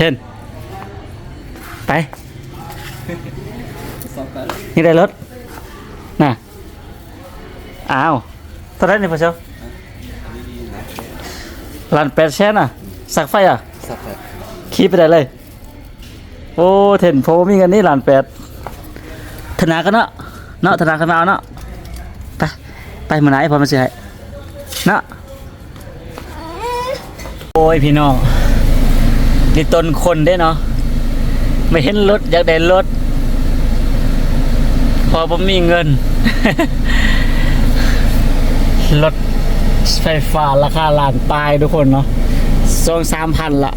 เช่น ไปสองกันนี่ได้รถ น่ะ อ้าวเท่าไหรนี่พ่อเช้าอันนี้ดีนะล้านแปดแสนอะ สักไฟอะสับแบบขี่ไปได้เลย โอ้เทนโพมีเงินนี่ล้านแปดธนากันเนาะ เนาะธนากันมาเอาเนาะ ไป ไปมาไหนพอมาเสียให้เนาะ โอ้ยพี่น้อง นี่ตนคนได้เนาะไม่เห็นรถอยากได้รถพอผมมีเงินรถไฟฟ้าราคาล้านปลายทุกคนเนาะสองสามพันละ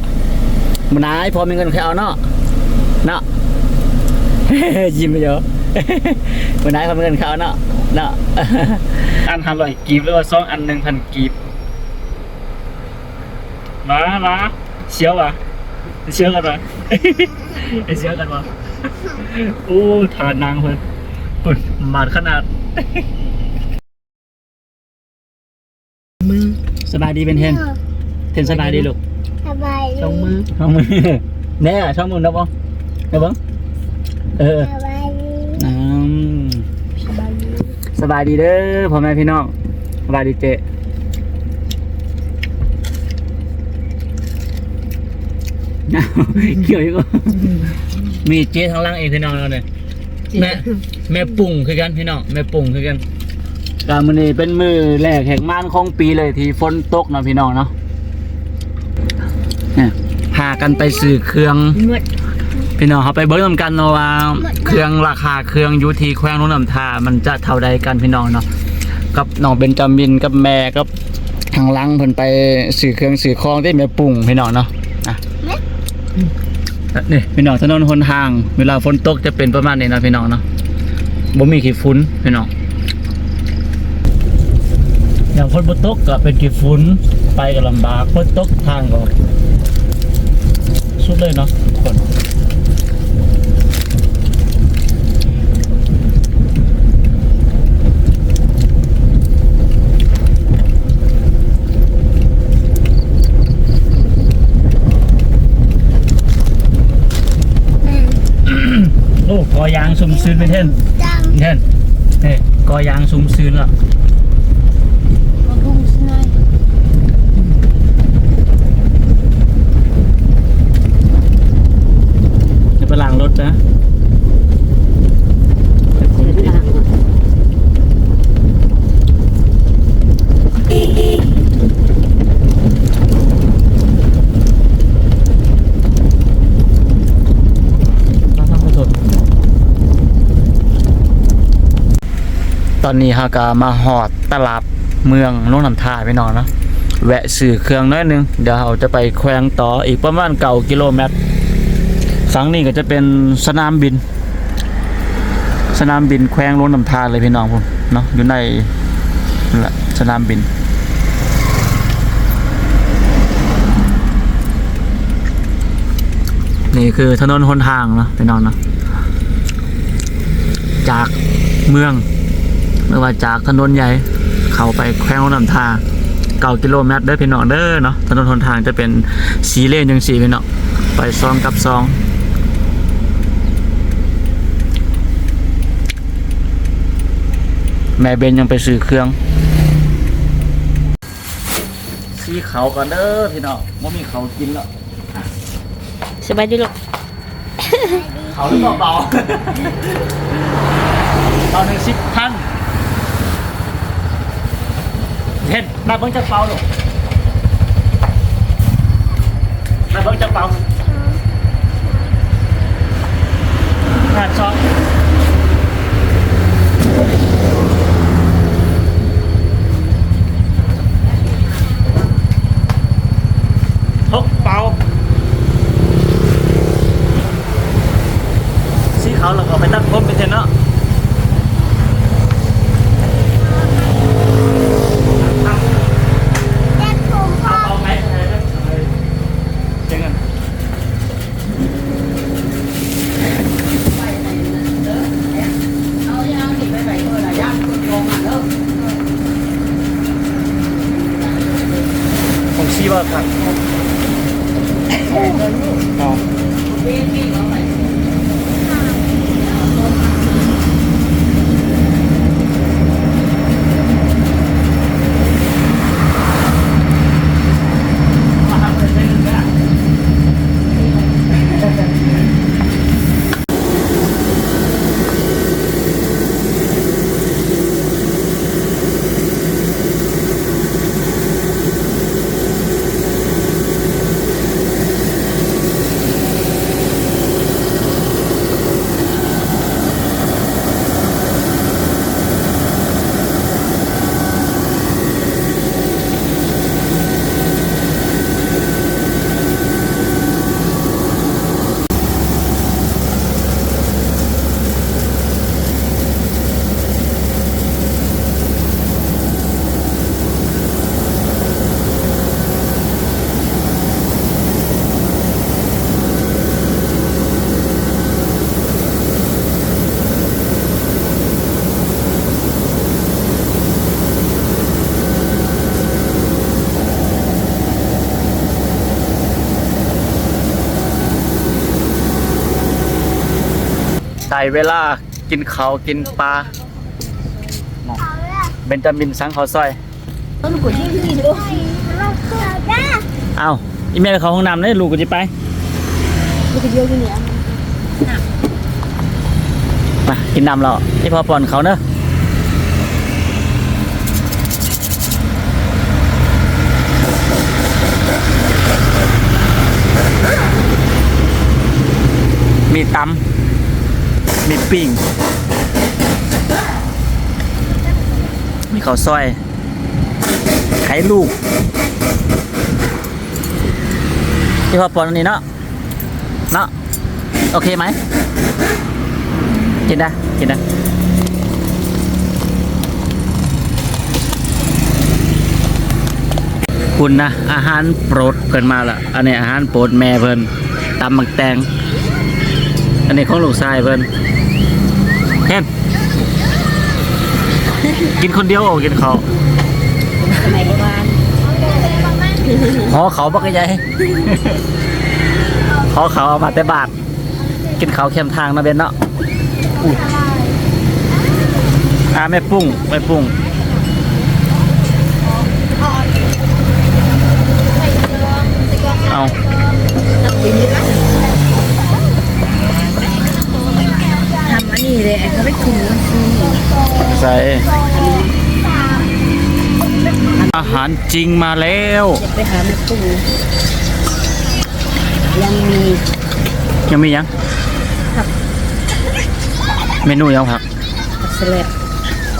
มันนายพอมีเงินใครเอาเนาะเนาะยิ้มไปเยอะมันนายพอมีเงินเขาเนาะเนาะอันพันร้อยกีบหรือว่าสองอันหนึ่งพันกีบมามาเชียวอะ เชียวกันปะเชียวกันปะโอ้ทานนางเพิ่นปุ่นมาดขนาด มือสบายดีเป็นเทนเทนสบายดีลูกสบายดีสองมือช่องมือแน่ช่องมือนะบ้องนะบ้องเออสบายดีอืมสบายดีสบายดีเด้อพ่อแม่พี่น้องสบายดีเจ อ้าว เกี่ยวอยู่ก็มีเจ๊ทางล่างเองพี่น้องเราเนี่ยแม่แม่ปุ่งคือกันพี่น้องแม่ปุ่งคือกันกามือนี้เป็นมือแรกแห่งม่านของปีเลยที่ฝนตกเนาะพี่น้องเนาะเนี่ยพากันไปซื้อเครื่องหมดพี่น้องเขาไปเบิ้งนำกันเนาะว่า เครื่องราคาเครื่องอยูทีแขวงนุ่นนำทามันจะเท่าใดกันพี่น้องเนาะกับน้องเบนจามินกับแม่กับทางหลังเพิ่นไปสื่อเครื่องสื่อคลองที่แม่ปุ่งพี่น้องเนาะอะ นี่พี่น้องถนนหนทาง เวลาฝนตกจะเป็นประมาณนี้นะพี่น้องเนาะบ่มีขี้ฝุ่นพี่น้องอย่างฝนบ่ตกก็เป็นขี้ฝุ่นไปก็ลำบากฝนตกทางก็สุดเลยเนาะ กคนโอ้กอยางซุ่มซื้นไปเท่นจังเท่นเฮ้กอยางซุ่มซื้นแล้วมาพุงสนอยจะไปล้างรถนะต อนนี้ฮากามาหอดตลาดเมืองโน้นนำทาพี่น้องเนาะแวะซื้อเครื่องน้อยนึง เดี๋ยวเราจะไปแขวงต่ออีกประมาณเก่ากิโลเมตรฝั่งนี้ก็จะเป็นสนามบิน สนามบินแขวงล้นนำทาเลยพี่น้องผมเนาะอยู่ในนั่นแหละสนามบินนี่คือถนนหนทางนะพี่น้องนะจากเมือง ไม่ว่าจากถนนใหญ่เข้าไปแขวงโล้นนำทางเก้ากิโลเมตรเด้อพี่น้องเด้อเนาะถนนหนทางจะเป็นสีเลนจังสีพี่น้องไปซองกับซองแม่เบนยังไปซื้อเครื่องซีเขาก่อนเด้อพี่น้องว่ามีเขากินแล้วสบายดีลูกเขาหรือเปล่าเบาเบาหนึ่งสิบพัน เห็นมาเชีวะครับ ได้เวลากินข้าวกินปลาเบนจามินสังข้าวซอยต้นกุดที่ที่ดูเอ้าอีเมลเขาห้องน้ำได้ลูกกูจะไปมันจะเยอะอยู่เนี่ยมากินน้ำเราที่พอปอนเขาเนอะมีตำ มีปิ้ง มีข้าวซอย ไข่ลูกที่พอปอนอันนี้เนาะ เนาะ โอเคไหม กินได้ กินได้คุณนะอาหารโปรดเพิ่นมาละอันนี้อาหารโปรดแม่เพิ่นตำมักแตงอันนี้ของลูกชายเพิ่น เห็นกินคนเดียวโอ้กินเขาสมัยโบราณหอเขาบักใหญ่หอเขาเอามาแต่บาท กินเขาเข็มทางนะเบนเนาะอ่าไม่ปุ้งไม่ปุ้ง หารจริงมาแล้วเดี๋ยวไปหาแม่ปูยังมียังมียังเมนูยังครับสลัด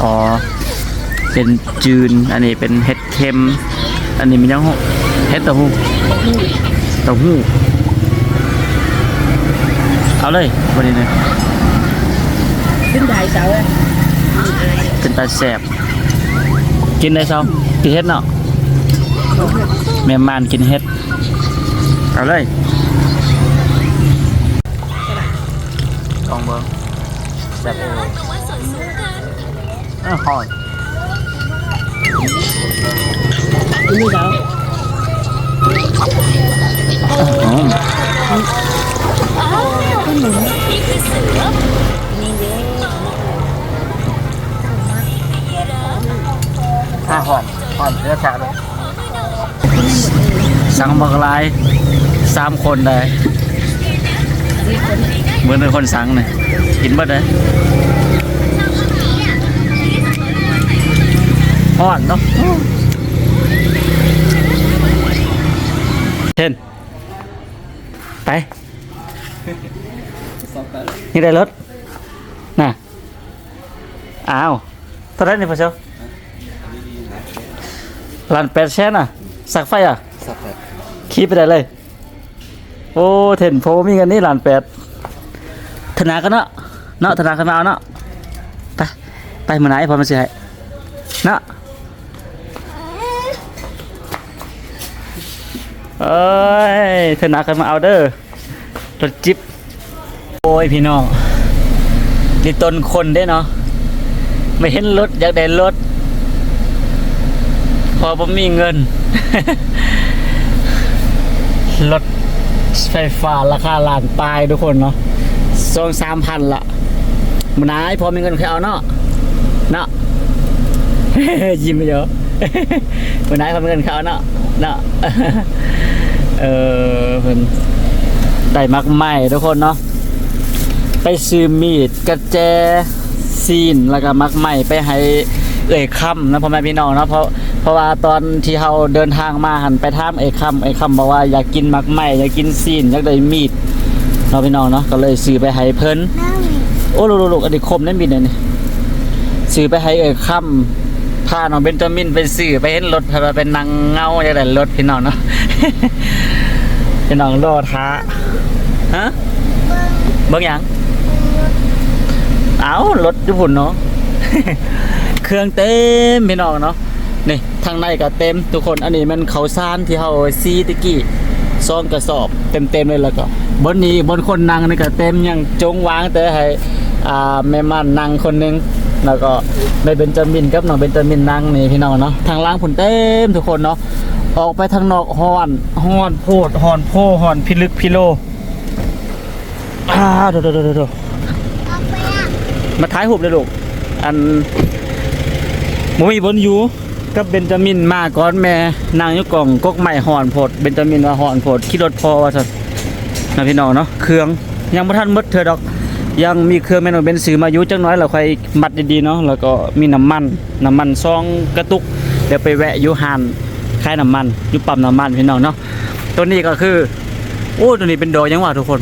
อ๋อ เป็นจืน อันนี้เป็นเห็ดเค็ม อันนี้มันยังหกเห็ดเต้าหู้เต้าหู้ เอาเลยวันนี้เลยขึ้นได้เสาอะเป็นตาแสบ กินได้ซ้อมกินเห็ดเนาะแม่มานกินเห็ด เอาเลยลองเบิ้งแสบเออหอยอันนี้เสาอื มอะหอมหอมเนื้อแฉะเลยสั่งบักลายสามคนเลยเหมือนเป็นคนสั่งเลยกินบิดเลยหอนเนาะเช่นไป นี่ได้รถ น่ะ อ้าวเท่าไหรนี่พอเจ้า ลันแปดแช่น่ะ สักไฟอะ สับแบบขี่ไปได้เลย โอ้เทนโพมีกันนี่ลันแปดธนากันเนาะเนาะธนากันมาเอาเนาะไปไปมือไหนพอมาเสียให้เนาะเอ้ยธนากันมาเอาเด้อรถจิ๊บโอ้ยพี่น้องนี่ต้นคนได้เนาะไม่เห็นรถอยากได้รถ พอผมมีเงิน รถไฟฟ้าราคาล้านปลายทุกคนเนาะสองสามพันละมันนายพอมีเงินเคยเอาเนาะเนาะยิ้มไปเยอะมันนายพอมีเงินเขาเนาะเนาะเออเพิ่นได้มักใหม่ทุกคนเนาะไปซื้อมีดกระแจซีนแล้วก็มักใหม่ไปให้เอ่ยคำนะพ่อแม่พี่น้องเนาะเพราะ เพราะว่าตอนที่เราเดินทางมาหันไปถามเอ่ยคำเอ่ยคำบอกว่าอยากกินมักใหม่อยากกินซีนอยากได้มีดเนาะพี่น้องเนาะก็เลยซื้อไปให้เพิ่นโอ้ลูกๆๆอันนี้คมนั่นมีดเนี่ยซื้อไปให้เอ่ยคำพาน้องเบนจามินไปซื้อไปเห็นรถพาเป็นนางเงาอยากได้รถพี่น้องเนาะพี่น้องรอท้าฮะเบิ่งหยังเอารถญี่ปุ่นเนาะ เครื่องเต็มพี่น้องเนาะ นี่ทางในก็เต็มทุกคนอันนี้มันเขาซ่านที่เขาซีตะกี้ซองกระสอบเต็มเต็มๆเลยแล้วก็บนนี้บนคนนั่งนี่ก็เต็มยังจงวางแต่ให้อ่าแม่ม่านนั่งคนหนึงแล้วก็แม่เบนจามินกับน้องเบนจามินนั่งนี่พี่น้องเนาะทางล่างผุนเต็มทุกคนเนาะออกไปทางนอกฮอนฮอนโพดฮอนโพฮอนพิลึกพิโลอ่าเดี๋ยวเดี๋ยวเดี๋ยวเดี๋ยวมาท้ายหุบเลยลูกอันบ่มีบนอยู่ กับเบนจามินมาก่อนแม่นางอยู่กล่องกกใหม่ห่อนโพดเบนจามินว่าห่อนโพดขี่รถพอว่าซั่นนะพี่น้องเนาะเครื่องยังบ่ทันมดเธอดอก ยังมีเครื่องแม่นเบนซื้อมาอยู่จักหน้อยแล้วค่อยมัดดีๆเนาะแล้วก็มีน้ำมันน้ำมันซองกระตุกเดี๋ยวไปแวะอยู่หานขายน้ำมันอยู่ปั๊มน้ำมันพี่น้องเนาะตัวนี้ก็คือโอ้ตัวนี้เป็นดอกยังว่าทุกคน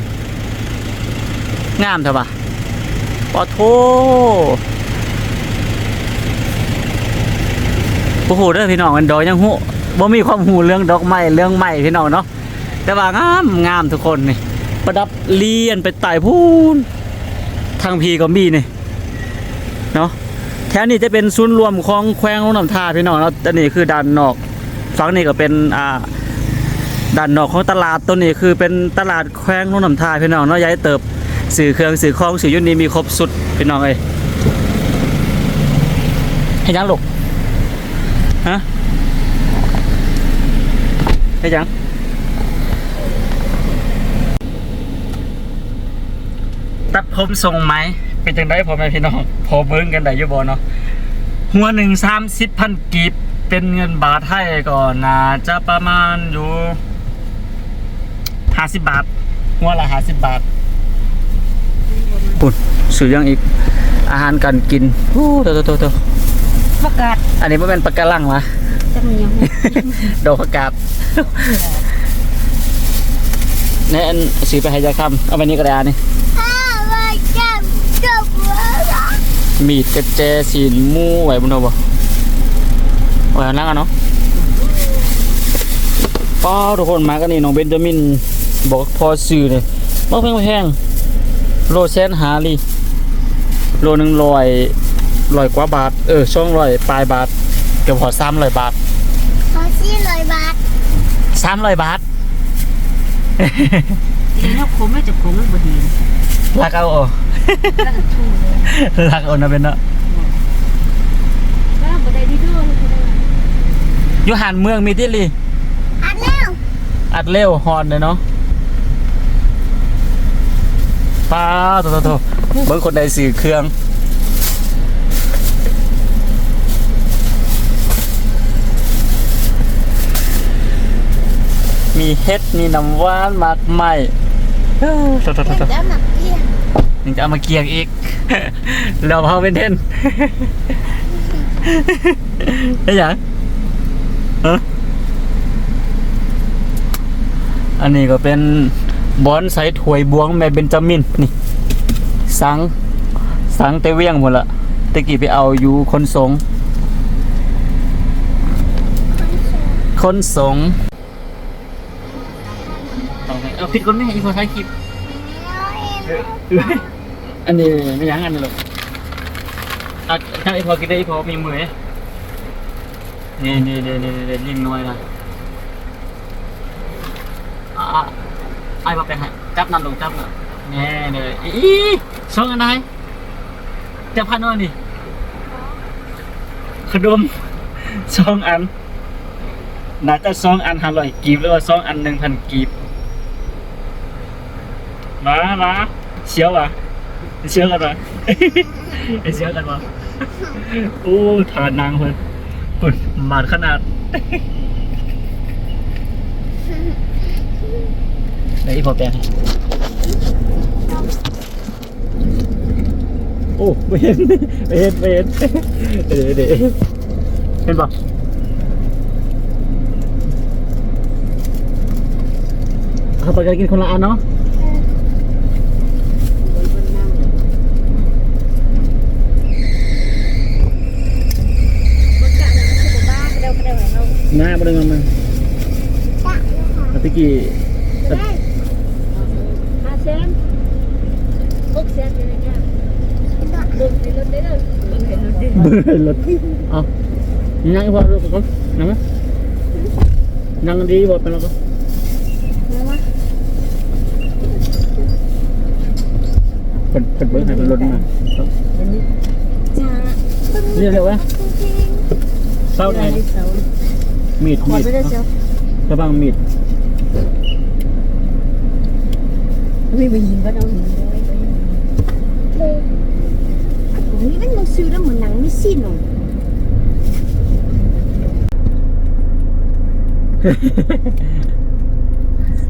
งามเถอะปะปอโท โอ้โหเด้อพี่น้องมันดอกยังหูบ่มีความหูเรื่องดอกไม้เรื่องไม้พี่น้องเนาะแต่ว่างามงามทุกคนนี่ประดับเลียนไปไต่พูนทางพีก็มีนี่เนาะแถวนี้จะเป็นศูนย์รวมของแขวงลงน้ำทาพี่น้องเนาะอันนี้คือด้านนอกฝั่งนี้ก็เป็นอ่าด้านนอกของตลาดตัวนี้คือเป็นตลาดแขวงลงน้ำทาพี่น้องเนาะย้ายเติบสื่อเครื่องสื่อของสื่อยุนนี้มีครบสุดพี่น้องเอ้ยให้ยังลูก ฮะให้ยังตัดผมทรงไหมเป็นจังได้พอไหมพี่น้องพอเบิ้งกันได้อยุบอเนาะหัวหนึ่งสามสิบพันกีบเป็นเงินบาทไทยก่อนน่าจะประมาณอยู่ห้าสิบบาท หัวละห้าสิบบาทปุ่นสื่อยังอีก อาหารการกินโอ้ตัวตัวตัว ประกาศอันนี้ไม่เป็นปากกาลังวะจะมียังดอกผักกาดในอันสีไปให้ยาคำเอาไปนี่กระดาษนี่มีดกระเจสีนหมูไหวบนเอาบ่ไหวนั่งอะเนาะป้าทุกคนมากันนี่น้องเบนจามินบอกพอซื้อเลยบอกแพงบ่แพงโลเซนหาลีโลหนึ่งร้อย ร้อยกว่าบาท เออช่องร้อยปลายบาท เกือบพอสามร้อยบาทขอสี่ร้อยบาทสามร้อยบาทเดี๋ยวผมไม่จะผมไม่บดีรักเอาอแล้วก็ทู่เลยรักเอานะเป็นเนาะแล้วบดีที่ด้วยอยู่หันเมืองมีที่ลีอันแล้วอัดเร็วฮอนเลยเนาะป้าโตโตโตเบิ่งคนใดสื่อเครื่อง มีเฮ็ด มีน้ำหวานหมากไหม้เอ้อโตโตโตโตแล้วหนักเพี้ยนยังจะเอามาเกียงอีก เราพาเป็นเท่นไอ้หยังฮะอันนี้ก็เป็นบอนไซถวยบวงแม่เบนจามินนี่ สัง สังเตเวียงหมดละตะกี้ไปเอาอยู่คนสง คนสง เอาไงเอาผิดคนแม่อีกคนท้ายคลิปอันนี้ไม่ยังอันนี้หรอกอะถ้าไอพอกินได้ไอพอมีมือไหมนี่นี่นี่นี่นี่ลิงน้อยนะอะไอ้บอกไปให้จับนั่นลงจับน่ะแน่เลยอีช่องอันไหนจับพันน้อยนี่ขนมสองอันน่าจะสองอันห้าร้อยกีบหรือว่าสองอันหนึ่งพันกีบ มามาเชียวอะเชื่อกันปะเชื่อกันปะโอ้ทานนางเพิ่นปุ่นหมาดขนาดไหนพอแปลงโอ้ไม่เห็นไม่เห็นไม่เห็นเดี๋ยวเดี๋ยวเห็นปะเอาไปกันกินคนละอันเนาะกาศแล้วก็คือบ้าเร็วเร็ว เร็วหน้าบ่ได้มันมาจ้ะเลยค่ะเอาตะกี้ได้ห้าเซนหก เซนอะไรเงี้ยเบิ่งในรถได้เลยเบิ่งเห็นรถได้เบื่อรถเอานั่งพอรถก่อนนั่งไหมนั่งดีบ่เป็นแล้วก็แล้ววะเปิดเปิดเบิ้งให้มันรถมาเดี๋ยวนี้จ้าเรียกเร็ววะเศร้าไงได้เสามีดขอมีดไม่ได้เสาระวังมีดไม่ไปยิงก็เอาหินเลยเลยซื้อแล้วเหมือนหนังไม่สิ้นหรอ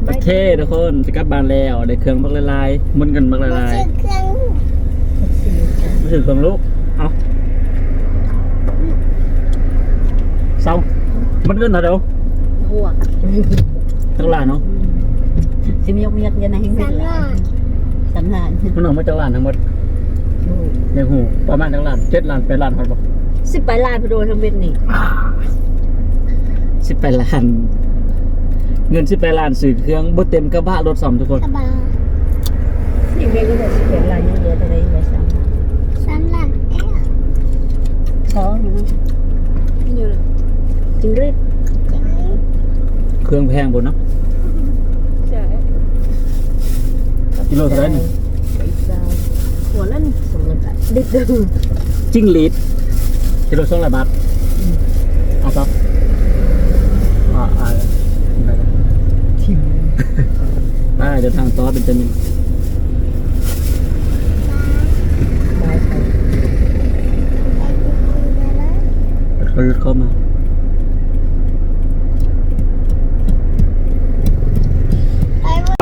โอเคทุกคนจะกลับบ้านแล้วได้เครื่องบักละลายมุนกันบักละมาลายซื้อเครื่องรู้สึกเครื่องลูกเอาเศร้ามันเกินเท่าเดียวหัวจักรลานเนาะสิมีย กมียกยันไหนให้สามหน้าสำนานมันออกมาจักรลานทั้งหมดในหูประมาณจักรลานเจ็ดล้านแปดล้านครับบ่สิบไปลายพโดทั้งเบ็ดนี่สิบแปดล้าน เงินสิบแปดล้านซื้อเครื่องบ่เต็มกระบะรถซ่อมทุกคนกระบะนี่เบ็ดก็จะสิบไปลายยังเยอะแต่ได้ไปสามสามหลังเอ๊ะสองนะนี่อยู่เลย จริงด้วยจริงเครื่องแพงบนเนาะใช่กิโลเท่าไหร่นี่หัวนั่นสมกันดิดดึงจิ้งหรีดกิโลสองร้อยบาทเอาครับอ่าอ่าได้ครับทิมได้เดินทางต่อเป็นจะมีได้ไปรถเข้ามา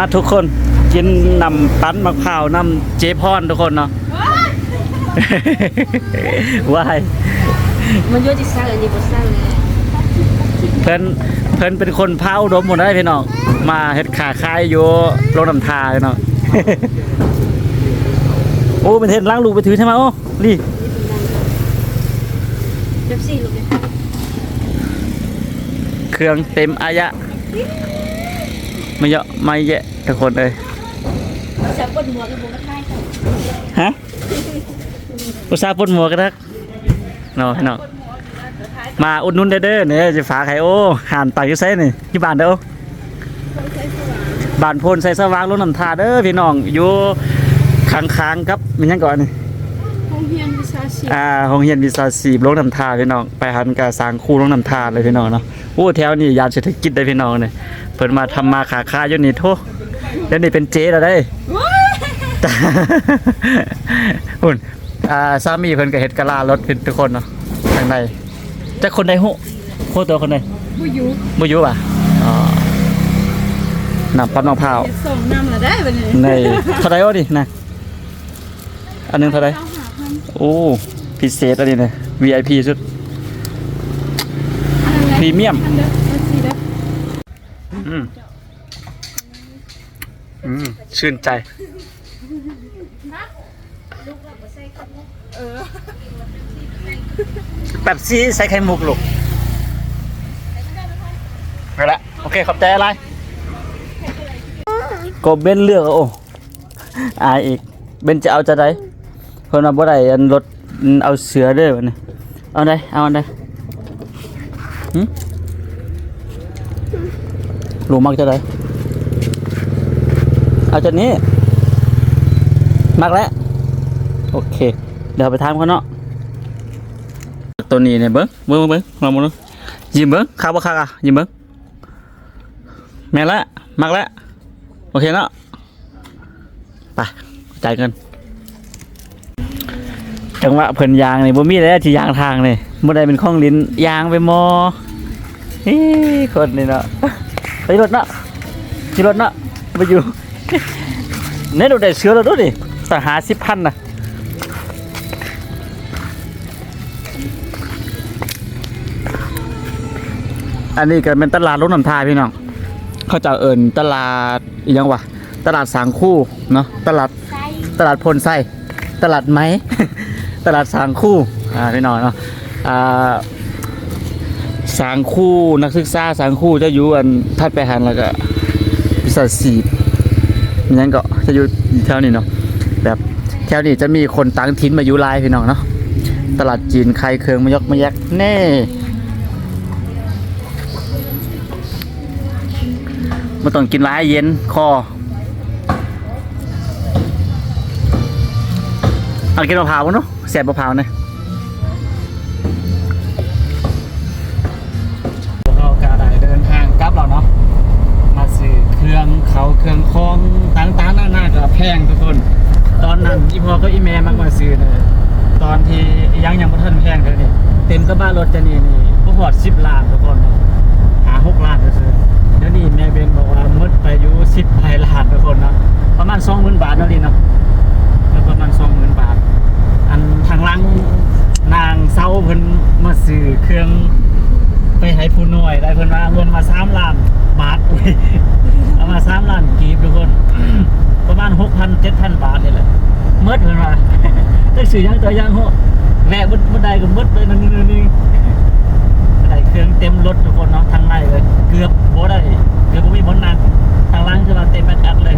มาทุกคนกินนำปั้นมะพร้าวนำเจพอนทุกคนเนาะว้ายมันเยอะจิสร้างอันนี้บ่สร้างเลยเพิ่นเพิ่นเป็นคนพาอุดมหมดได้พี่น้องมาเฮ็ดขาคายอยู่โรงน้ำทาพี่น้องโอ้เป็นเฮ็ดล้างลูกไปถือใช่ไหมโอ้นี่เจ็บซี่ลูกเนี่ยเครื่องเต็มอายะ ไม่เยอะไม่แยะทุกคนเอ้ยจะปวดหัวกับบุกกระทายค่ะฮะอุตส่าห์ปนหมวกกันทักเนาะพี่น้องมาอุดหนุนเด้อเด้อเนี่ยจะฝากไข่โอ้ห่านปากอยู่ไสนี่ที่บ้านเด้อบ้านโพนใส่สว่างลงน้ำทาเด้อพี่น้องอยู่ค้างๆกับมันยังก่อนนี่ห้องเรียนวิ ชาชีพอ่าโรงเรียนวิชาชีพลงน้ำทาพี่น้อง ไปหันกับสร้างคู่ลงน้ำทาเลยพี่น้องเนาะโอ้แถวนี้ยานเศรษฐกิจได้พี่น้องเนี่ยเพิ่นมาทำมาขาค้าอยู่นี่โทเดี๋ยวนี้เป็นเจ๊แล้วได้จ้าหุ่นอ่าสามีเพิ่นก็เฮ็ดกะลารถเพิ่นทุกคนเนาะทางใดแต่คนใดฮู้โคตัวคนใดบุยุบ่อยู่ป่ะอ๋อน้ำปั้นมะพร้าวส่งนำละได้บัดนี้ในเท่าไหร่วะดินะอันหนึงเท่าไหร่ โอ้พิเศษอันนี้เนี่ย VIP สุดพรีเมียมอืมอืมชื่นใจแบบซีใส่ไข่มุกลูกไปละโอเค ขอบใจอะไรกบเบนเลือกเอาโอ้อายอีก เบนจะเอาจะได้ พิ่นมาบ่ได้อันรถเอาเสือเด้อวันนี้เอาได้เอาอันได้หึลูกมักจะได้เอาจากนี้ มักแล้ว โอเค เดี๋ยวไปถามเขาเนาะตัวนี้เนี่ยเบิ้งเบิ้งเบิ้งลองมาดูยิ้มเบิ้งข้าวบ่คักอะยิ้มเบิ้งแม่ละมักละโอเคเนาะไปจ่ายเงิน จังหวะเพิ่นยางนี่บ่มีแล้วที่ยางทางนี่บ่ได้เป็นข้องลิ้นยางไปมอเฮ้ยคนนี่เนาะไปรถเนาะขี่รถเนาะไปอยู่เนี่ยดูได้เชือแล้วดูดิแต่หาสิบพันนะอันนี้ก็เป็นตลาดรถนำทาพี่น้อง เขาจะเอิญตลาดอีหยังวะตลาดสางคู่เนาะตลาดตลาดพลไส้ตลาดไม้ ตลาดสางคู่อ่าพี่น้องเนาะอ่าสางคู่นักศึกษาสางคู่จะอยู่อันทัดไปหันแล้วก็วิสาสีมีหยังก็จะอยู่แถวนี้เนาะแบบแถวนี้จะมีคนต่างถิ่นมาอยู่ลายพี่น้องเนาะตลาดจีนใครเคืองมายกมาแยกแน่ม่ต้องกินร้ายเย็นคอ เอากินมะพร้าวบ่เนาะแสบมะพร้าวเนี่ยเรากาได้เดินทางกลับแล้วเนาะ มาซื้อเครื่องเขาเครื่องคองต่างๆหน้าๆก็แพงทุกคน ตอนนั้นอีพ่อก็อีแม่มักมาซื้อเลย ตอนที่ยังยังบ่ทันแพงเลยนี่เต็มกระบะรถจะนี่นี่บ่ฮอด10ล้านทุกคนหา6ล้านซื่อๆเดี๋ยวนี้แม่เบนบอกว่าหมดไปอยู่10ปลายล้านทุกคนเนาะประมาณ20,000บาทเนาะลินเนาะแล้วประมาณ20,000บาท อันทางหลังนางเซาเพิ่นมาซื้อเครื่องไปให้ผู้น้อยได้เพิ่นว่าเงินมา3ล้านบาท อุ้ยเอามา3ล้านกีบทุกคน ประมาณ 6,000 7,000บาทนี่แหละเมดเพิ่นว่าจักซื้อย่างตัวย่างโหแวะบ่บ่ได้ก็หมดเลยนั่นนี่นี่ได้เครื่องเต็มรถทุกคนเนาะทางในเลยเกือบบ่ได้เกือบบ่มีบนนั่งทางล่างคือว่าเต็มแอดๆเลย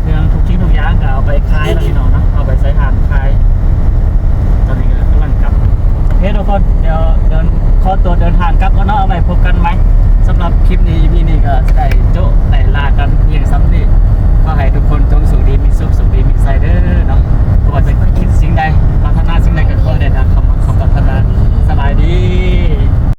เครื่องทุกชิ้นทุกอย่างก็เอาไปขายแล้วพี่น้องเนาะเอาไปใส่หานขายตอนนี้ก็ เคทุกคนเดี๋ยวเดินขอตัวเดินทางกลับก็เนาะอาไว้พบกันไหมสำหรับคลิปนี้พี่นี่ก็จะได้โจ๊ะได้ลากันเพียงซ้ำนี่ขอให้ทุกคนจงสุขดีมีสุขสุขดีมีใจเด้อเนาะตัวนจะคิดสิ่งใดพัฒนาสิ่งใดก็ขอได้ดังคำคำพัฒนาสบายดี